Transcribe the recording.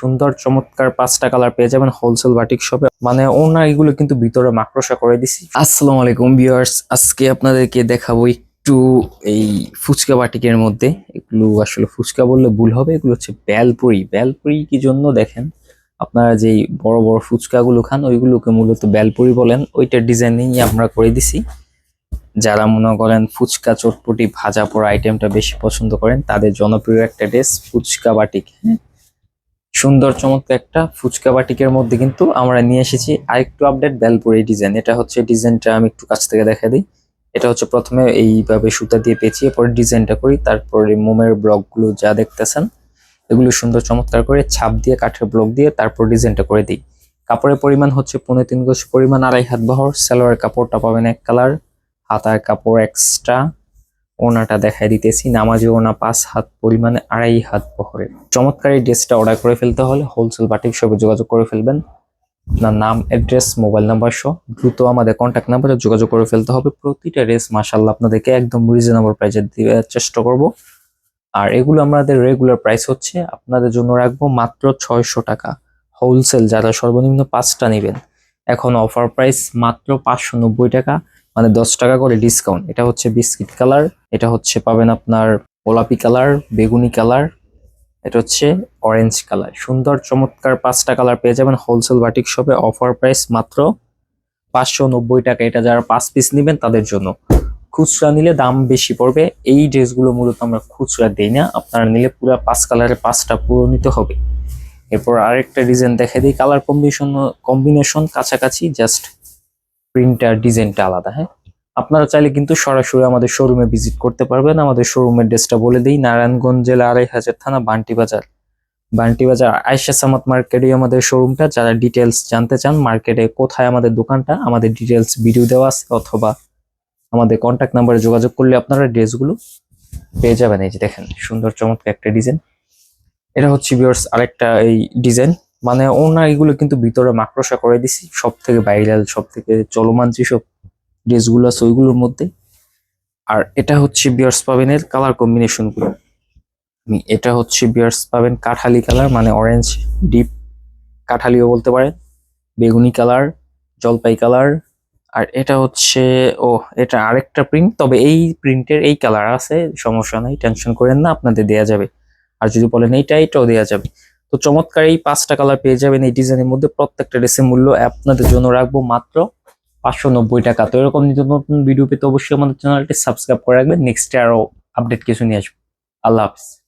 সুন্দর, চমৎকার পাঁচটা কালার পেয়ে যাবেন হোলসেল বাটিক শপে মানে ওনার এগুলো কিন্তু ভিতরে মাকড়সা করে দিছি। আসসালামু আলাইকুম ভিউয়ার্স আজকে আপনাদেরকে দেখাবো একটু এই ফুচকা বাটিকের মধ্যে। এগুলো আসলে ফুচকা বললে ভুল হবে, এগুলো হচ্ছে বেলপুরি। বেলপুরি কি জন্য দেখেন? আপনারা যেই বড় বড় ফুচকাগুলো খান, ওইগুলোকে মূলত বেলপুরি বলেন। ওইটার ডিজাইনিং আমরা করে দিছি। যারা মনে করেন ফুচকা চটপটি ভাজা পোড়া আইটেমটা বেশি পছন্দ করেন, তাদের জনপ্রিয় একটা ড্রেস ফুচকা বাটিক সুন্দর চমৎকার একটা ফুচকা বাটিকের মধ্যে কিন্তু আমরা নিয়ে এসেছি আরেকটু আপডেট বেলপুরি ডিজাইন এটা হচ্ছে ডিজাইনটা আমি একটু কাছ থেকে দেখা দিই। এটা হচ্ছে প্রথমে এইভাবে সুতা দিয়ে পেঁচিয়ে পরে ডিজাইনটা করি, তারপরে মোমের ব্লকগুলো যা দেখতেছেন, এগুলো সুন্দর চমৎকার করে ছাপ দিয়ে, কাঠের ব্লক দিয়ে তারপর ডিজাইনটা করে দিই। কাপড়ের পরিমাণ হচ্ছে পনেরো তিন গজ পরিমাণ, আড়াই হাত বহর। সালোয়ার কাপড়টা পাবেন এক কালার হাতার কাপড় এক্সট্রা ওনাটা দেখাই দিতেছি। নামাজি ওনা পাঁচ হাত পরিমাণে আড়াই হাত বহরে। চমৎকার এই ড্রেসটা অর্ডার করে ফেলতে হলে হোলসেল বাটিক শপে যোগাযোগ করে ফেলবেন। আপনার নাম অ্যাড্রেস মোবাইল নাম্বার সহ দ্রুত আমাদের কন্ট্যাক্ট নাম্বারে যোগাযোগ করে ফেলতে হবে। প্রতিটা ড্রেস মাসাল্লাহ আপনাদেরকে একদম রিজনেবল প্রাইসে দেওয়ার চেষ্টা করব। আর এগুলো আমাদের রেগুলার প্রাইস হচ্ছে, আপনাদের জন্য রাখব মাত্র ছয়শো টাকা। হোলসেল যারা সর্বনিম্ন পাঁচটা নেবেন, এখন অফার প্রাইস মাত্র পাঁচশো নব্বই টাকা। মানে দশ টাকা করে ডিসকাউন্ট এটা হচ্ছে বিস্কিট কালার, এটা হচ্ছে পাবেন আপনার গোলাপি কালার, বেগুনি কালার, এটা হচ্ছে অরেঞ্জ কালার। সুন্দর, চমৎকার পাঁচটা কালার পেয়ে যাবেন হোলসেল বাটিক শপে অফার প্রাইস মাত্র পাঁচশো নব্বই টাকা। এটা যারা পাঁচ পিস নেবেন তাদের জন্য। খুচরা নিলে দাম বেশি পড়বে। এই ড্রেসগুলো মূলত আমরা খুচরা দিই না। আপনারা নিলে পুরো পাঁচ কালারের পাঁচটা পুরো নিতে হবে। এরপর আরেকটা ডিজাইন দেখে দিই। কালার কম্বিনেশন কম্বিনেশন কাছাকাছি জাস্ট প্রিন্টার ডিজাইনটা আলাদা হ্যাঁ? আপনারা চাইলে কিন্তু সরাসরি আমাদের শোরুমে ভিজিট করতে পারবেন। আমাদের শোরুমের ড্রেসটা বলে দিই, নারায়ণগঞ্জ জেলা আড়াই হাজার থানা, বান্টি বাজার। বান্টি বাজার আয়সা সামাত মার্কেটে আমাদের শোরুমটা যারা ডিটেলস জানতে চান মার্কেটে কোথায় আমাদের দোকানটা, আমাদের ডিটেলস ভিডিও দেওয়া আছে অথবা আমাদের কন্ট্যাক্ট নাম্বারে যোগাযোগ করলে আপনারা ড্রেসগুলো পেয়ে যাবেন। এই যে দেখেন, সুন্দর চমৎকার একটা ডিজাইন এটা হচ্ছে বিয়ার্স আরেকটা এই ডিজাইন মানে ওনার এগুলো কিন্তু ভিতরে মাকড়সা করে দিছি। সব থেকে ভাইরাল সব থেকে চলমান যেসব ড্রেসগুলো আছে ওইগুলোর মধ্যে। আর এটা হচ্ছে বিয়ার্স পাবেনের কালার কম্বিনেশনগুলো। এটা হচ্ছে বিয়ার্স পাবেন কাঠালি কালার মানে অরেঞ্জ ডিপ কাঠালিও বলতে পারেন। বেগুনি কালার জলপাই কালার আর এটা হচ্ছে, ও, এটা আরেকটা প্রিন্ট তবে এই প্রিন্টের এই কালার আছে, সমস্যা নাই টেনশন করেন না, আপনাদের দেয়া যাবে। আর যদি বলেন এইটা, এটাও দেওয়া যাবে। তো চমৎকার এই পাঁচটা কালার পেয়ে যাবেন এই ডিজাইনের মধ্যে প্রত্যেকটা ড্রেসের মূল্য আপনাদের জন্য রাখব মাত্র পাঁচশো নব্বই টাকা। তো এরকম নিত্য নতুন ভিডিও পেতে অবশ্যই আমাদের চ্যানেলটি সাবস্ক্রাইব করে রাখবেন। নেক্সট আরও আপডেট কিছু নিয়ে আসব। আল্লাহ হাফিজ।